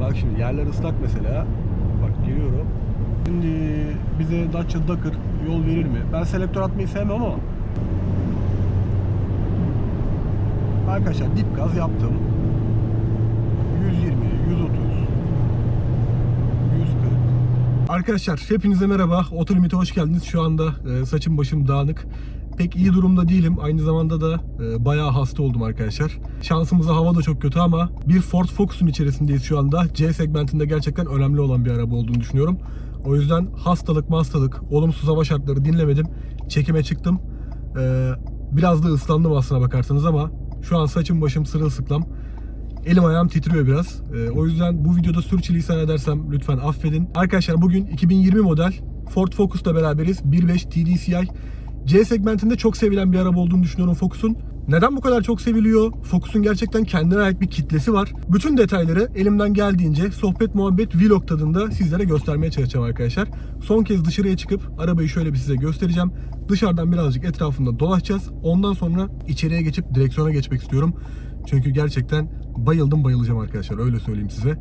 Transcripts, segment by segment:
Bak şimdi yerler ıslak mesela. Bak geliyorum. Şimdi bize Dacia Dakar yol verir mi? Ben selektör atmayı sevmem ama Arkadaşlar dip gaz yaptım. 120, 130, 140. Arkadaşlar hepinize merhaba. Otolimite hoş geldiniz. Şu anda e, saçım başım dağınık. Pek iyi durumda değilim. Aynı zamanda da e, bayağı hasta oldum arkadaşlar. Şansımıza hava da çok kötü ama bir Ford Focus'un içerisindeyiz şu anda. C segmentinde gerçekten önemli olan bir araba olduğunu düşünüyorum. O yüzden hastalık, hastalık, olumsuz hava şartları dinlemedim. Çekime çıktım. E, biraz da ıslandım aslına bakarsanız ama şu an saçım başım sırılsıklam. Elim ayağım titriyor biraz. Ee, o yüzden bu videoda sürçülisan edersem lütfen affedin. Arkadaşlar bugün 2020 model Ford Focus'la beraberiz. 1.5 TDCi. C segmentinde çok sevilen bir araba olduğunu düşünüyorum Focus'un. Neden bu kadar çok seviliyor? Focus'un gerçekten kendine ait bir kitlesi var. Bütün detayları elimden geldiğince sohbet muhabbet vlog tadında sizlere göstermeye çalışacağım arkadaşlar. Son kez dışarıya çıkıp arabayı şöyle bir size göstereceğim. Dışarıdan birazcık etrafında dolaşacağız. Ondan sonra içeriye geçip direksiyona geçmek istiyorum. Çünkü gerçekten bayıldım bayılacağım arkadaşlar öyle söyleyeyim size.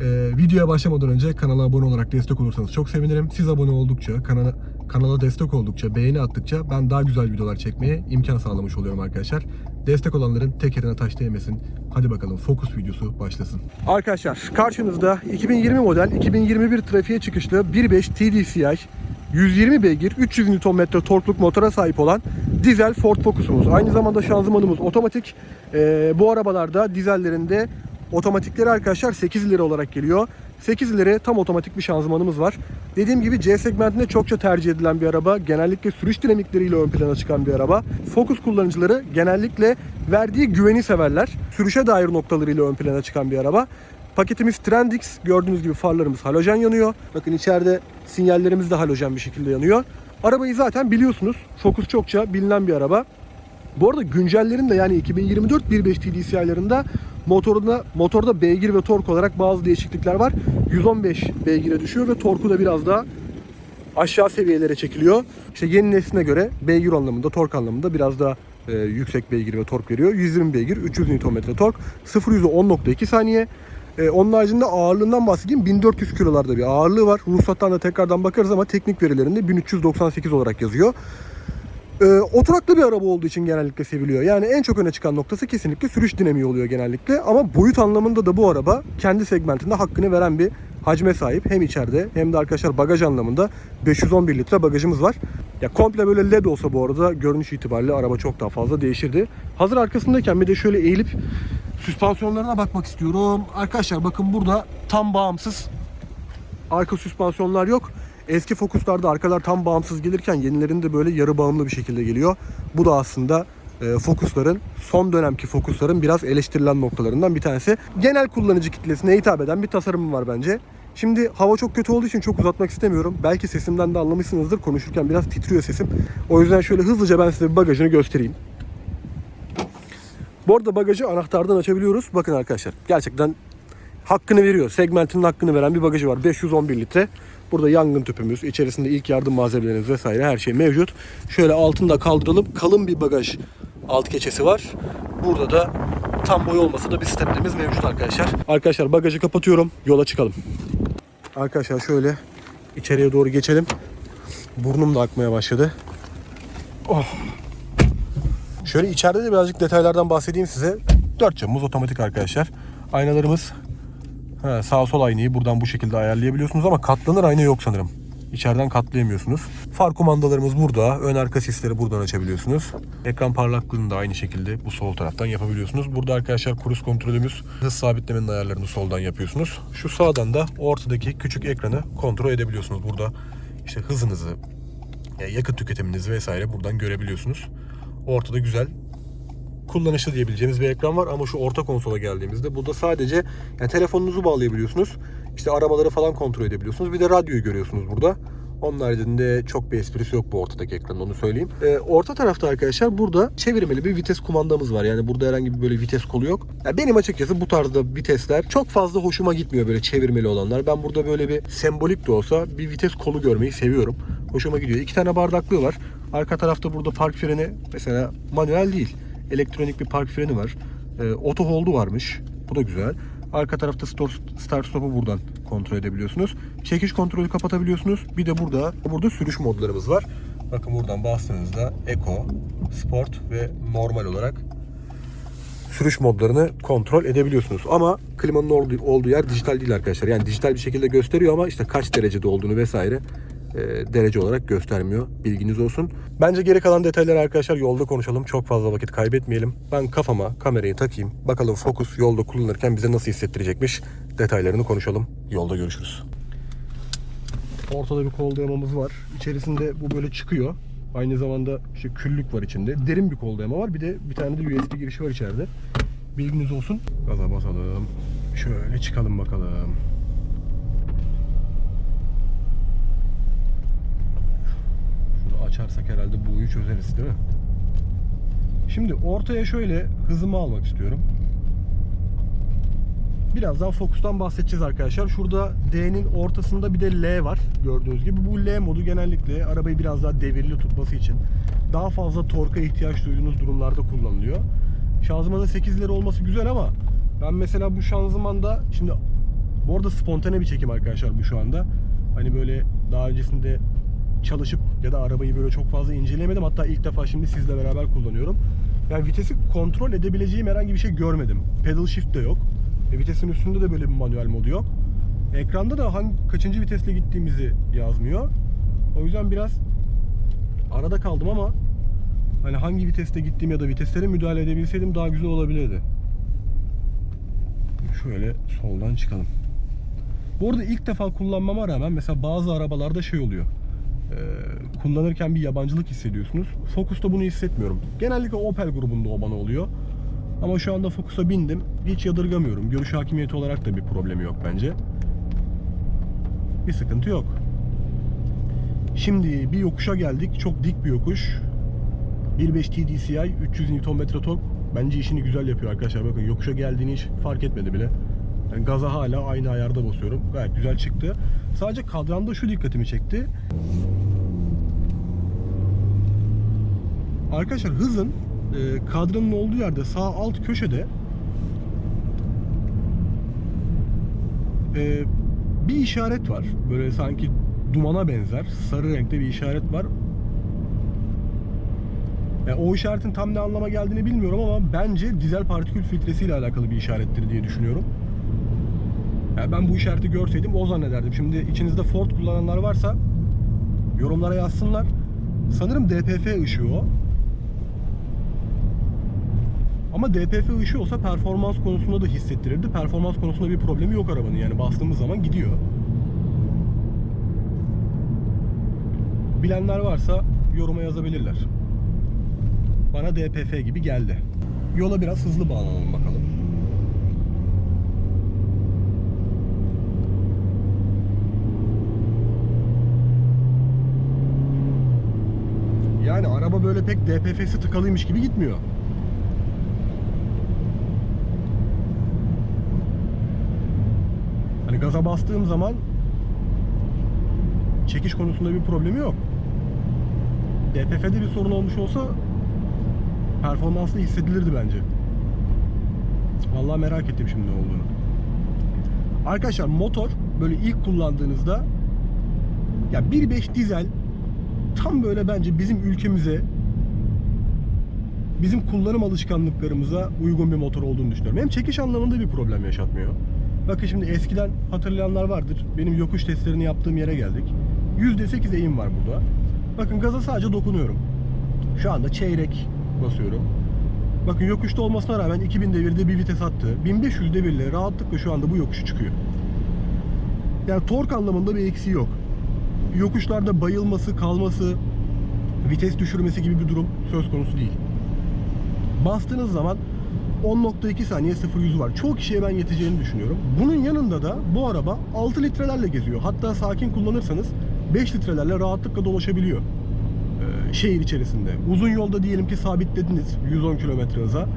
Ee, videoya başlamadan önce kanala abone olarak destek olursanız çok sevinirim. Siz abone oldukça, kanala, kanala destek oldukça, beğeni attıkça ben daha güzel videolar çekmeye imkan sağlamış oluyorum arkadaşlar. Destek olanların tekerine taş değmesin. Hadi bakalım Focus videosu başlasın. Arkadaşlar karşınızda 2020 model 2021 trafiğe çıkışlı 1.5 TDCi 120 beygir 300 Nm torkluk motora sahip olan dizel Ford Focus'umuz. Aynı zamanda şanzımanımız otomatik. Ee, bu arabalarda dizellerinde otomatikleri arkadaşlar 8 ileri olarak geliyor. 8 ileri tam otomatik bir şanzımanımız var. Dediğim gibi C segmentinde çokça tercih edilen bir araba. Genellikle sürüş dinamikleriyle ön plana çıkan bir araba. Focus kullanıcıları genellikle verdiği güveni severler. Sürüşe dair noktalarıyla ön plana çıkan bir araba. Paketimiz Trendix. Gördüğünüz gibi farlarımız halojen yanıyor. Bakın içeride sinyallerimiz de halojen bir şekilde yanıyor. Arabayı zaten biliyorsunuz. Focus çokça bilinen bir araba. Bu arada güncellerin de yani 2024 1.5 TDCi'larında motorunda motorda beygir ve tork olarak bazı değişiklikler var. 115 beygire düşüyor ve torku da biraz daha aşağı seviyelere çekiliyor. İşte yeni nesline göre beygir anlamında, tork anlamında biraz daha e, yüksek beygir ve tork veriyor. 120 beygir, 300 Nm tork. 0 100'e 10.2 saniye. E, onun haricinde ağırlığından bahsedeyim. 1400 kilolarda bir ağırlığı var. Ruhsattan da tekrardan bakarız ama teknik verilerinde 1398 olarak yazıyor. E, oturaklı bir araba olduğu için genellikle seviliyor. Yani en çok öne çıkan noktası kesinlikle sürüş dinamiği oluyor genellikle. Ama boyut anlamında da bu araba kendi segmentinde hakkını veren bir hacme sahip. Hem içeride hem de arkadaşlar bagaj anlamında 511 litre bagajımız var. Ya komple böyle led olsa bu arada görünüş itibariyle araba çok daha fazla değişirdi. Hazır arkasındayken bir de şöyle eğilip süspansiyonlarına bakmak istiyorum. Arkadaşlar bakın burada tam bağımsız arka süspansiyonlar yok. Eski Focus'larda arkalar tam bağımsız gelirken yenilerinde böyle yarı bağımlı bir şekilde geliyor. Bu da aslında e, Focus'ların son dönemki Focus'ların biraz eleştirilen noktalarından bir tanesi. Genel kullanıcı kitlesine hitap eden bir tasarım var bence. Şimdi hava çok kötü olduğu için çok uzatmak istemiyorum. Belki sesimden de anlamışsınızdır. Konuşurken biraz titriyor sesim. O yüzden şöyle hızlıca ben size bagajını göstereyim. Bu arada bagajı anahtardan açabiliyoruz. Bakın arkadaşlar gerçekten hakkını veriyor. Segmentinin hakkını veren bir bagajı var. 511 litre. Burada yangın tüpümüz, içerisinde ilk yardım malzemeleriniz vesaire her şey mevcut. Şöyle altında kaldırılıp kalın bir bagaj alt keçesi var. Burada da tam boy olmasa da bir steplerimiz mevcut arkadaşlar. Arkadaşlar bagajı kapatıyorum. Yola çıkalım. Arkadaşlar şöyle içeriye doğru geçelim. Burnum da akmaya başladı. Oh. Şöyle içeride de birazcık detaylardan bahsedeyim size. Dört camımız otomatik arkadaşlar. Aynalarımız ha, sağ sol aynayı buradan bu şekilde ayarlayabiliyorsunuz ama katlanır ayna yok sanırım. İçeriden katlayamıyorsunuz. Far kumandalarımız burada. Ön arka sisleri buradan açabiliyorsunuz. Ekran parlaklığını da aynı şekilde bu sol taraftan yapabiliyorsunuz. Burada arkadaşlar kruz kontrolümüz. Hız sabitlemenin ayarlarını soldan yapıyorsunuz. Şu sağdan da ortadaki küçük ekranı kontrol edebiliyorsunuz. Burada işte hızınızı, e, yakıt tüketiminizi vesaire buradan görebiliyorsunuz. Ortada güzel kullanışlı diyebileceğimiz bir ekran var ama şu orta konsola geldiğimizde burada sadece yani telefonunuzu bağlayabiliyorsunuz. İşte arabaları falan kontrol edebiliyorsunuz. Bir de radyoyu görüyorsunuz burada. Onun haricinde çok bir esprisi yok bu ortadaki ekranın onu söyleyeyim. Ee, orta tarafta arkadaşlar burada çevirmeli bir vites kumandamız var. Yani burada herhangi bir böyle vites kolu yok. Ya benim açıkçası bu tarzda vitesler çok fazla hoşuma gitmiyor böyle çevirmeli olanlar. Ben burada böyle bir sembolik de olsa bir vites kolu görmeyi seviyorum. Hoşuma gidiyor. İki tane bardaklığı var. Arka tarafta burada park freni mesela manuel değil. Elektronik bir park freni var. Ee, auto hold'u varmış. Bu da güzel. Arka tarafta start stop'u buradan kontrol edebiliyorsunuz. Çekiş kontrolü kapatabiliyorsunuz. Bir de burada burada sürüş modlarımız var. Bakın buradan bastığınızda Eco, Sport ve normal olarak sürüş modlarını kontrol edebiliyorsunuz. Ama klimanın olduğu, olduğu yer dijital değil arkadaşlar. Yani dijital bir şekilde gösteriyor ama işte kaç derecede olduğunu vesaire e, derece olarak göstermiyor. Bilginiz olsun. Bence geri kalan detayları arkadaşlar yolda konuşalım. Çok fazla vakit kaybetmeyelim. Ben kafama kamerayı takayım. Bakalım Focus yolda kullanırken bize nasıl hissettirecekmiş. Detaylarını konuşalım. Yolda görüşürüz. Ortada bir kol dayamamız var. İçerisinde bu böyle çıkıyor. Aynı zamanda işte küllük var içinde. Derin bir kol dayama var. Bir de bir tane de USB girişi var içeride. Bilginiz olsun. Gaza basalım. Şöyle çıkalım bakalım. Açarsak herhalde bu'yu çözeriz değil mi? Şimdi ortaya şöyle hızımı almak istiyorum. Birazdan Focus'tan bahsedeceğiz arkadaşlar. Şurada D'nin ortasında bir de L var gördüğünüz gibi. Bu L modu genellikle arabayı biraz daha devirli tutması için daha fazla torka ihtiyaç duyduğunuz durumlarda kullanılıyor. Şanzımanda 8'leri olması güzel ama ben mesela bu şanzımanda şimdi bu arada spontane bir çekim arkadaşlar bu şu anda. Hani böyle daha öncesinde çalışıp ya da arabayı böyle çok fazla inceleyemedim. Hatta ilk defa şimdi sizle beraber kullanıyorum. Yani vitesi kontrol edebileceğim herhangi bir şey görmedim. Pedal shift de yok. E, vitesin üstünde de böyle bir manuel modu yok. Ekranda da hangi kaçıncı vitesle gittiğimizi yazmıyor. O yüzden biraz arada kaldım ama hani hangi viteste gittiğim ya da viteslere müdahale edebilseydim daha güzel olabilirdi. Şöyle soldan çıkalım. Bu arada ilk defa kullanmama rağmen mesela bazı arabalarda şey oluyor. Ee, kullanırken bir yabancılık hissediyorsunuz. Focus'ta bunu hissetmiyorum. Genellikle Opel grubunda o bana oluyor. Ama şu anda Focus'a bindim. Hiç yadırgamıyorum. Görüş hakimiyeti olarak da bir problemi yok bence. Bir sıkıntı yok. Şimdi bir yokuşa geldik. Çok dik bir yokuş. 1.5 TDCi 300 Nm tork bence işini güzel yapıyor arkadaşlar. Bakın yokuşa geldiğini hiç fark etmedi bile. Yani gaza hala aynı ayarda basıyorum. Gayet güzel çıktı. Sadece kadranda şu dikkatimi çekti. Arkadaşlar hızın e, kadranın olduğu yerde sağ alt köşede e, bir işaret var. Böyle sanki dumana benzer. Sarı renkte bir işaret var. Yani o işaretin tam ne anlama geldiğini bilmiyorum ama bence dizel partikül filtresiyle alakalı bir işarettir diye düşünüyorum. Yani ben bu işareti görseydim o zannederdim. Şimdi içinizde Ford kullananlar varsa yorumlara yazsınlar. Sanırım DPF ışığı o. Ama DPF ışığı olsa performans konusunda da hissettirirdi. Performans konusunda bir problemi yok arabanın. Yani bastığımız zaman gidiyor. Bilenler varsa yoruma yazabilirler. Bana DPF gibi geldi. Yola biraz hızlı bağlanalım bakalım. Böyle pek DPF'si tıkalıymış gibi gitmiyor. Hani gaza bastığım zaman çekiş konusunda bir problemi yok. DPF'de bir sorun olmuş olsa performanslı hissedilirdi bence. Vallahi merak ettim şimdi ne olduğunu. Arkadaşlar motor böyle ilk kullandığınızda ya 1.5 dizel tam böyle bence bizim ülkemize bizim kullanım alışkanlıklarımıza uygun bir motor olduğunu düşünüyorum. Hem çekiş anlamında bir problem yaşatmıyor. Bakın şimdi eskiden hatırlayanlar vardır. Benim yokuş testlerini yaptığım yere geldik. %8 eğim var burada. Bakın gaza sadece dokunuyorum. Şu anda çeyrek basıyorum. Bakın yokuşta olmasına rağmen 2000 devirde bir vites attı. 1500 devirle rahatlıkla şu anda bu yokuşu çıkıyor. Yani tork anlamında bir eksiği yok. Yokuşlarda bayılması, kalması, vites düşürmesi gibi bir durum söz konusu değil. Bastığınız zaman 10.2 saniye 0-100 var. Çoğu kişiye ben yeteceğini düşünüyorum. Bunun yanında da bu araba 6 litrelerle geziyor. Hatta sakin kullanırsanız 5 litrelerle rahatlıkla dolaşabiliyor. Ee, şehir içerisinde. Uzun yolda diyelim ki sabitlediniz 110 km hıza.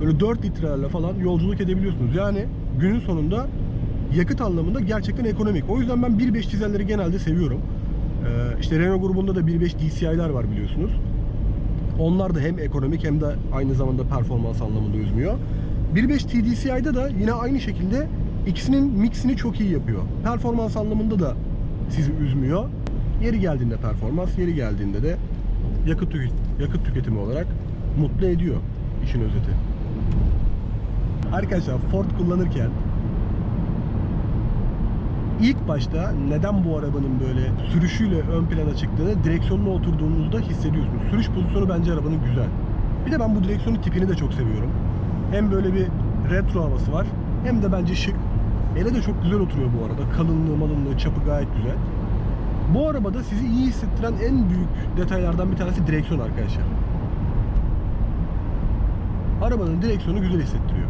Böyle 4 litrelerle falan yolculuk edebiliyorsunuz. Yani günün sonunda yakıt anlamında gerçekten ekonomik. O yüzden ben 1.5 dizelleri genelde seviyorum. Ee, işte Renault grubunda da 1.5 DCI'ler var biliyorsunuz. Onlar da hem ekonomik hem de aynı zamanda performans anlamında üzmüyor. 1.5 TDCi'da da yine aynı şekilde ikisinin mixini çok iyi yapıyor. Performans anlamında da sizi üzmüyor. Yeri geldiğinde performans, yeri geldiğinde de yakıt, tükü- yakıt tüketimi olarak mutlu ediyor işin özeti. Arkadaşlar Ford kullanırken ilk başta neden bu arabanın böyle sürüşüyle ön plana çıktığını direksiyonuna oturduğunuzda hissediyorsunuz. Sürüş pozisyonu bence arabanın güzel. Bir de ben bu direksiyonun tipini de çok seviyorum. Hem böyle bir retro havası var hem de bence şık. Ele de çok güzel oturuyor bu arada. Kalınlığı, malınlığı, çapı gayet güzel. Bu arabada sizi iyi hissettiren en büyük detaylardan bir tanesi direksiyon arkadaşlar. Arabanın direksiyonu güzel hissettiriyor.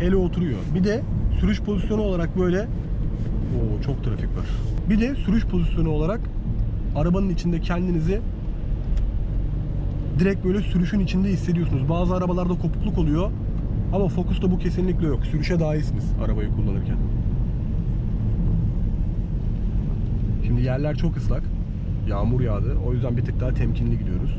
Ele oturuyor. Bir de sürüş pozisyonu olarak böyle Oo, çok trafik var. Bir de sürüş pozisyonu olarak arabanın içinde kendinizi direkt böyle sürüşün içinde hissediyorsunuz. Bazı arabalarda kopukluk oluyor. Ama Focus'ta bu kesinlikle yok. Sürüşe dahilsiniz arabayı kullanırken. Şimdi yerler çok ıslak. Yağmur yağdı. O yüzden bir tık daha temkinli gidiyoruz.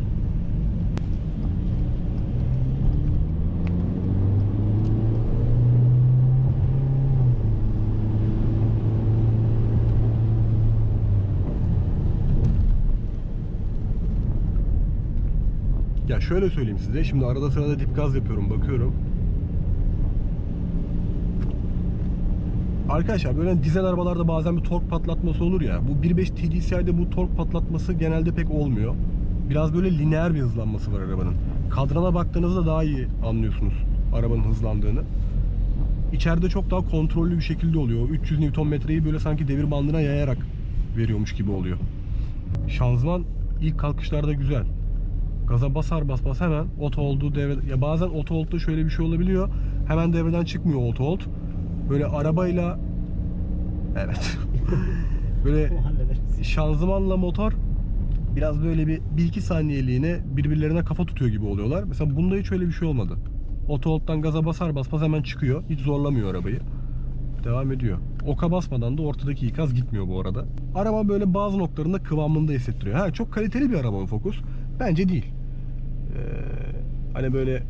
Ya şöyle söyleyeyim size. Şimdi arada sırada dip gaz yapıyorum, bakıyorum. Arkadaşlar böyle dizel arabalarda bazen bir tork patlatması olur ya. Bu 1.5 TDCi'de bu tork patlatması genelde pek olmuyor. Biraz böyle lineer bir hızlanması var arabanın. Kadrana baktığınızda daha iyi anlıyorsunuz arabanın hızlandığını. İçeride çok daha kontrollü bir şekilde oluyor. 300 Nm'yi böyle sanki devir bandına yayarak veriyormuş gibi oluyor. Şanzıman ilk kalkışlarda güzel. Gaza basar basmaz hemen oto olduğu devre ya bazen oto hold'da şöyle bir şey olabiliyor. Hemen devreden çıkmıyor oto hold. Böyle arabayla evet. böyle şanzımanla motor biraz böyle bir 1-2 saniyeliğine birbirlerine kafa tutuyor gibi oluyorlar. Mesela bunda hiç öyle bir şey olmadı. Oto hold'dan gaza basar basmaz hemen çıkıyor. Hiç zorlamıyor arabayı. Devam ediyor. Oka basmadan da ortadaki ikaz gitmiyor bu arada. Araba böyle bazı noktalarında kıvamında hissettiriyor. Ha çok kaliteli bir araba mı Focus? Bence değil. Ee, hani böyle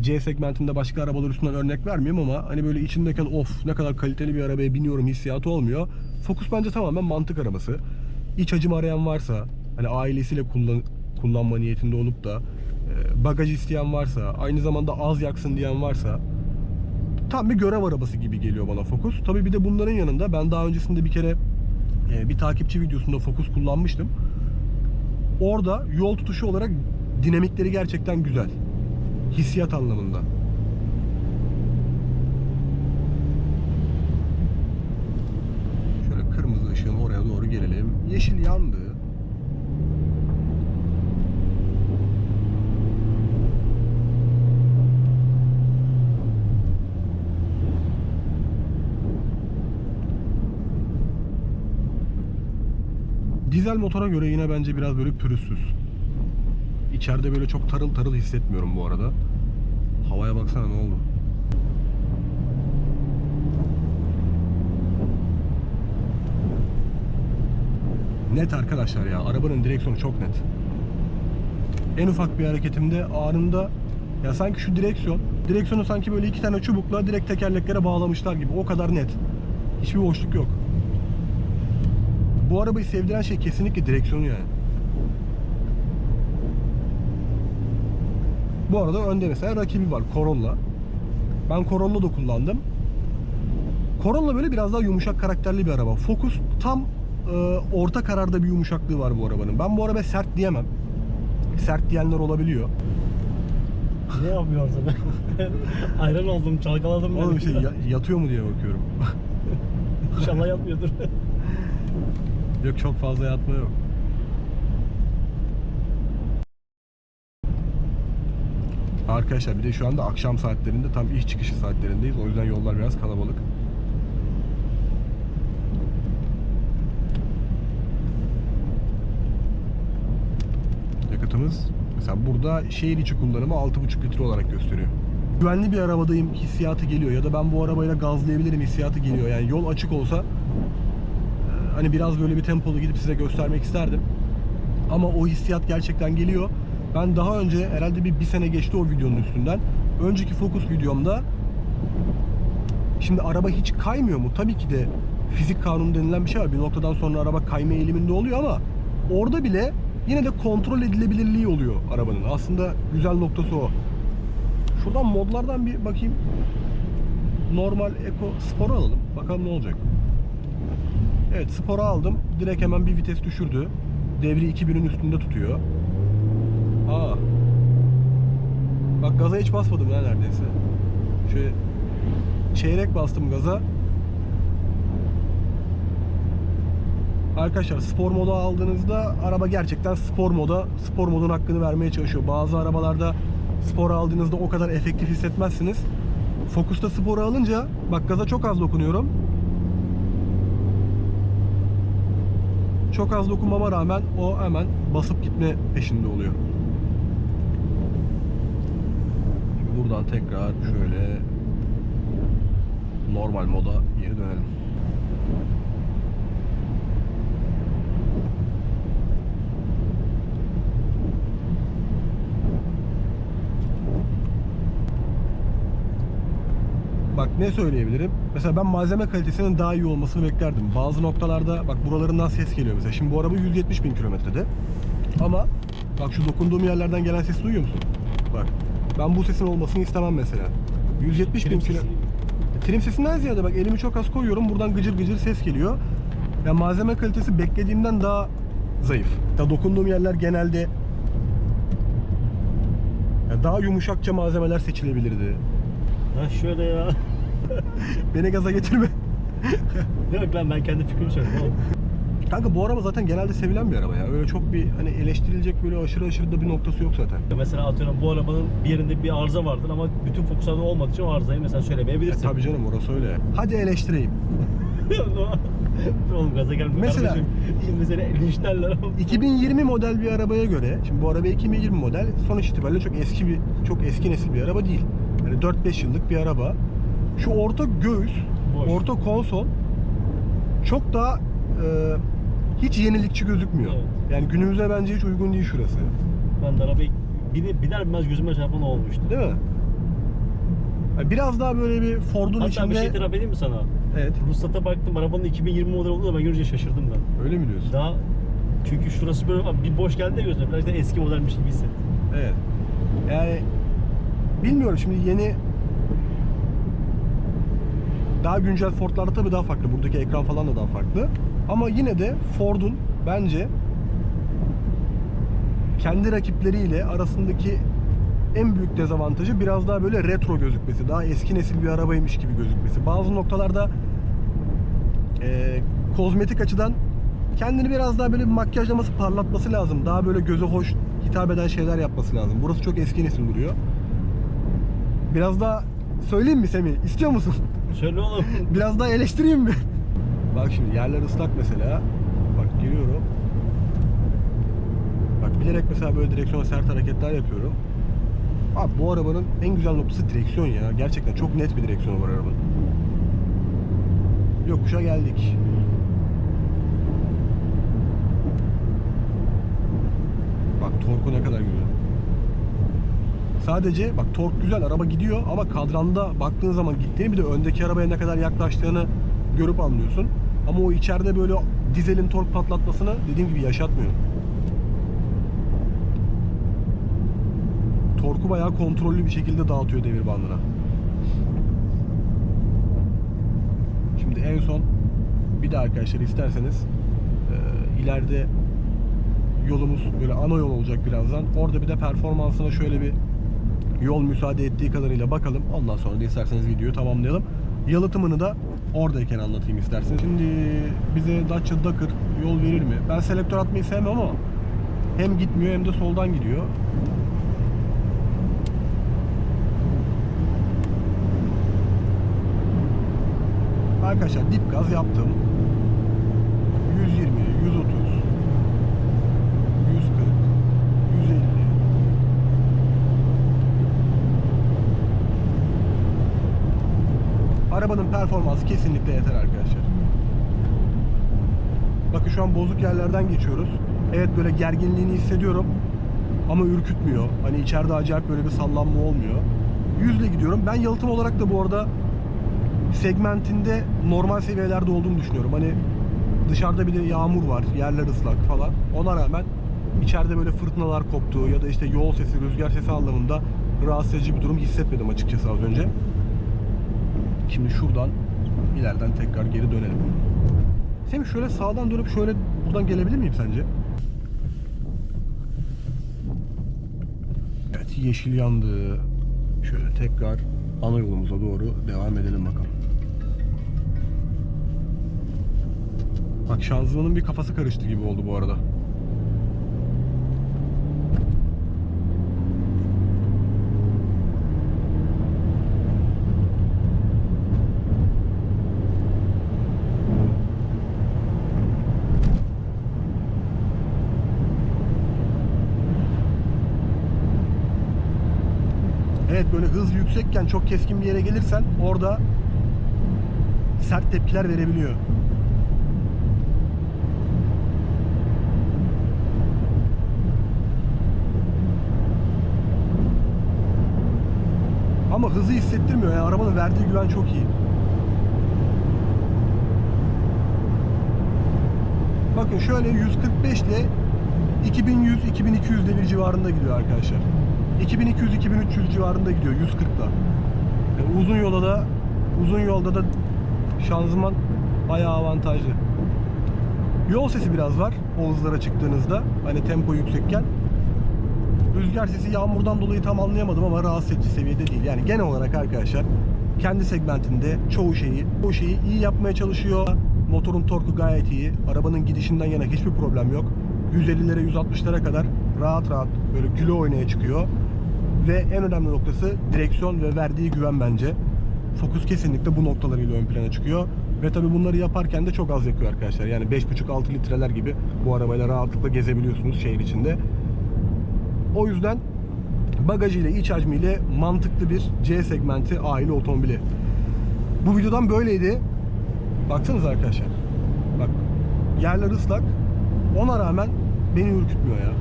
C segmentinde başka arabalar üstünden örnek vermiyorum ama hani böyle içindeyken of ne kadar kaliteli bir arabaya biniyorum hissiyatı olmuyor. Focus bence tamamen mantık arabası. İç hacim arayan varsa hani ailesiyle kullan, kullanma niyetinde olup da e, bagaj isteyen varsa aynı zamanda az yaksın diyen varsa tam bir görev arabası gibi geliyor bana Focus. Tabii bir de bunların yanında ben daha öncesinde bir kere e, bir takipçi videosunda Focus kullanmıştım. Orada yol tutuşu olarak dinamikleri gerçekten güzel. Hissiyat anlamında. Şöyle kırmızı ışığın oraya doğru gelelim. Yeşil yandı. Dizel motora göre yine bence biraz böyle pürüzsüz. İçeride böyle çok tarıl tarıl hissetmiyorum bu arada. Havaya baksana ne oldu? Net arkadaşlar ya. Arabanın direksiyonu çok net. En ufak bir hareketimde anında ya sanki şu direksiyon, direksiyonu sanki böyle iki tane çubukla direkt tekerleklere bağlamışlar gibi. O kadar net. Hiçbir boşluk yok. Bu arabayı sevdiren şey kesinlikle direksiyonu yani. Bu arada önde mesela rakibi var Corolla. Ben Corolla da kullandım. Corolla böyle biraz daha yumuşak karakterli bir araba. Focus tam e, orta kararda bir yumuşaklığı var bu arabanın. Ben bu arabaya sert diyemem. Sert diyenler olabiliyor. Ne yapıyorsun sen? Hayran oldum, çalkaladım ben. Oğlum şey ya- yatıyor mu diye bakıyorum. İnşallah yatmıyordur. yok çok fazla yatma yok. Arkadaşlar bir de şu anda akşam saatlerinde tam iş çıkışı saatlerindeyiz. O yüzden yollar biraz kalabalık. Yakıtımız mesela burada şehir içi kullanımı 6,5 litre olarak gösteriyor. Güvenli bir arabadayım hissiyatı geliyor ya da ben bu arabayla gazlayabilirim hissiyatı geliyor. Yani yol açık olsa e, hani biraz böyle bir tempolu gidip size göstermek isterdim. Ama o hissiyat gerçekten geliyor. Ben daha önce herhalde bir, bir sene geçti o videonun üstünden. Önceki Focus videomda şimdi araba hiç kaymıyor mu? Tabii ki de fizik kanunu denilen bir şey var. Bir noktadan sonra araba kayma eğiliminde oluyor ama orada bile yine de kontrol edilebilirliği oluyor arabanın. Aslında güzel noktası o. Şuradan modlardan bir bakayım. Normal Eco Spor'u alalım. Bakalım ne olacak. Evet Spor'u aldım. Direkt hemen bir vites düşürdü. Devri 2000'in üstünde tutuyor. Aa. Bak gaza hiç basmadım ya neredeyse. Şöyle çeyrek bastım gaza. Arkadaşlar spor modu aldığınızda araba gerçekten spor moda, spor modun hakkını vermeye çalışıyor. Bazı arabalarda spor aldığınızda o kadar efektif hissetmezsiniz. Focus'ta sporu alınca bak gaza çok az dokunuyorum. Çok az dokunmama rağmen o hemen basıp gitme peşinde oluyor. Şimdi buradan tekrar şöyle normal moda geri dönelim. Bak ne söyleyebilirim? Mesela ben malzeme kalitesinin daha iyi olmasını beklerdim. Bazı noktalarda bak buralarından ses geliyor mesela. Şimdi bu araba 170 bin kilometrede. Ama bak şu dokunduğum yerlerden gelen sesi duyuyor musun? Bak ben bu sesin olmasını istemem mesela. 170 bin sesi- Trim sesinden ziyade bak elimi çok az koyuyorum. Buradan gıcır gıcır ses geliyor. Ya malzeme kalitesi beklediğimden daha zayıf. Ya dokunduğum yerler genelde ya daha yumuşakça malzemeler seçilebilirdi. Ha şöyle ya. Beni gaza getirme. Yok lan ben kendi fikrimi söyledim oğlum. Kanka bu araba zaten genelde sevilen bir araba ya. Öyle çok bir hani eleştirilecek böyle aşırı aşırı da bir noktası yok zaten. Mesela atıyorum bu arabanın bir yerinde bir arıza vardır ama bütün fokuslarda olmadığı için o arızayı mesela E, söylemeyebilirsin. tabii canım orası öyle. Hadi eleştireyim. Oğlum gaza gelme Mesela- kardeşim. Şimdi seni linçlerler. 2020 model bir arabaya göre, şimdi bu araba 2020 model sonuç itibariyle çok eski bir çok eski nesil bir araba değil. Yani 4-5 yıllık bir araba. Şu orta göğüs, Boş. orta konsol çok daha e, hiç yenilikçi gözükmüyor. Evet. Yani günümüze bence hiç uygun değil şurası. Ben de arabayı biner, biner binmez gözüme çarpan olmuştu. Değil mi? Yani Biraz daha böyle bir Ford'un Hatta içinde... bir şey itiraf edeyim mi sana? Evet. Ruhsata baktım arabanın 2020 model olduğunu da ben görünce şaşırdım ben. Öyle mi diyorsun? Daha çünkü şurası böyle bir boş geldi de gözüme. Biraz da eski modelmiş gibi hissettim. Evet. Yani bilmiyorum şimdi yeni daha güncel Ford'larda tabii daha farklı. Buradaki ekran falan da daha farklı. Ama yine de Ford'un bence kendi rakipleriyle arasındaki en büyük dezavantajı biraz daha böyle retro gözükmesi. Daha eski nesil bir arabaymış gibi gözükmesi. Bazı noktalarda e, kozmetik açıdan kendini biraz daha böyle makyajlaması, parlatması lazım. Daha böyle göze hoş hitap eden şeyler yapması lazım. Burası çok eski nesil duruyor. Biraz daha söyleyeyim mi Semih? İstiyor musun? Söyle oğlum. Biraz daha eleştireyim mi? Bak şimdi yerler ıslak mesela. Bak giriyorum. Bak bilerek mesela böyle direksiyona sert hareketler yapıyorum. Abi bu arabanın en güzel noktası direksiyon ya. Gerçekten çok net bir direksiyonu var arabanın. Yokuşa geldik. Bak torku ne kadar güzel. Sadece bak tork güzel araba gidiyor ama kadranda baktığın zaman gittiğini bir de öndeki arabaya ne kadar yaklaştığını görüp anlıyorsun. Ama o içeride böyle dizelin tork patlatmasını dediğim gibi yaşatmıyor. Torku bayağı kontrollü bir şekilde dağıtıyor devir bandına. Şimdi en son bir de arkadaşlar isterseniz e, ileride yolumuz böyle ana yol olacak birazdan. Orada bir de performansına şöyle bir yol müsaade ettiği kadarıyla bakalım. Ondan sonra da isterseniz videoyu tamamlayalım. Yalıtımını da oradayken anlatayım isterseniz. Şimdi bize Dacia Dakar yol verir mi? Ben selektör atmayı sevmem ama hem gitmiyor hem de soldan gidiyor. Arkadaşlar dip gaz yaptım. 120, 130, 140, 150. Arabanın performansı kesinlikle yeter arkadaşlar. Bakın şu an bozuk yerlerden geçiyoruz. Evet böyle gerginliğini hissediyorum. ama ürkütmüyor. Hani içeride acayip böyle bir sallanma olmuyor. Yüzle gidiyorum. Ben yalıtım olarak da bu arada segmentinde normal seviyelerde olduğunu düşünüyorum. Hani dışarıda bir de yağmur var, yerler ıslak falan. Ona rağmen içeride böyle fırtınalar koptuğu ya da işte yol sesi, rüzgar sesi anlamında rahatsız edici bir durum hissetmedim açıkçası az önce. Şimdi şuradan ileriden tekrar geri dönelim. Semih şöyle sağdan dönüp şöyle buradan gelebilir miyim sence? Evet yeşil yandı. Şöyle tekrar ana yolumuza doğru devam edelim bakalım. Bak şanzımanın bir kafası karıştı gibi oldu bu arada. Evet böyle hız yüksekken çok keskin bir yere gelirsen orada sert tepkiler verebiliyor. Ama hızı hissettirmiyor ya. Arabanın verdiği güven çok iyi. Bakın şöyle 145 ile 2100-2200 devir civarında gidiyor arkadaşlar. 2200-2300 civarında gidiyor 140'la. Yani uzun yola da uzun yolda da şanzıman bayağı avantajlı. Yol sesi biraz var o hızlara çıktığınızda. Hani tempo yüksekken. Rüzgar sesi yağmurdan dolayı tam anlayamadım ama rahatsız edici seviyede değil. Yani genel olarak arkadaşlar kendi segmentinde çoğu şeyi, çoğu şeyi iyi yapmaya çalışıyor. Motorun torku gayet iyi. Arabanın gidişinden yana hiçbir problem yok. 150'lere 160'lara kadar rahat rahat böyle güle oynaya çıkıyor. Ve en önemli noktası direksiyon ve verdiği güven bence. Fokus kesinlikle bu noktalarıyla ön plana çıkıyor. Ve tabi bunları yaparken de çok az yakıyor arkadaşlar. Yani 5.5-6 litreler gibi bu arabayla rahatlıkla gezebiliyorsunuz şehir içinde. O yüzden bagajıyla, iç hacmiyle mantıklı bir C segmenti aile otomobili. Bu videodan böyleydi. Baksanıza arkadaşlar. Bak yerler ıslak. Ona rağmen beni ürkütmüyor ya.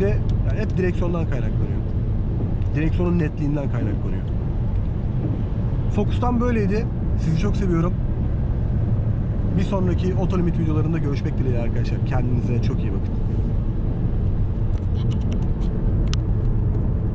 Ve yani hep direksiyondan kaynaklanıyor. Direksiyonun netliğinden kaynaklanıyor. Focus'tan böyleydi. Sizi çok seviyorum. Bir sonraki Otolimit videolarında görüşmek dileğiyle arkadaşlar. Kendinize çok iyi bakın.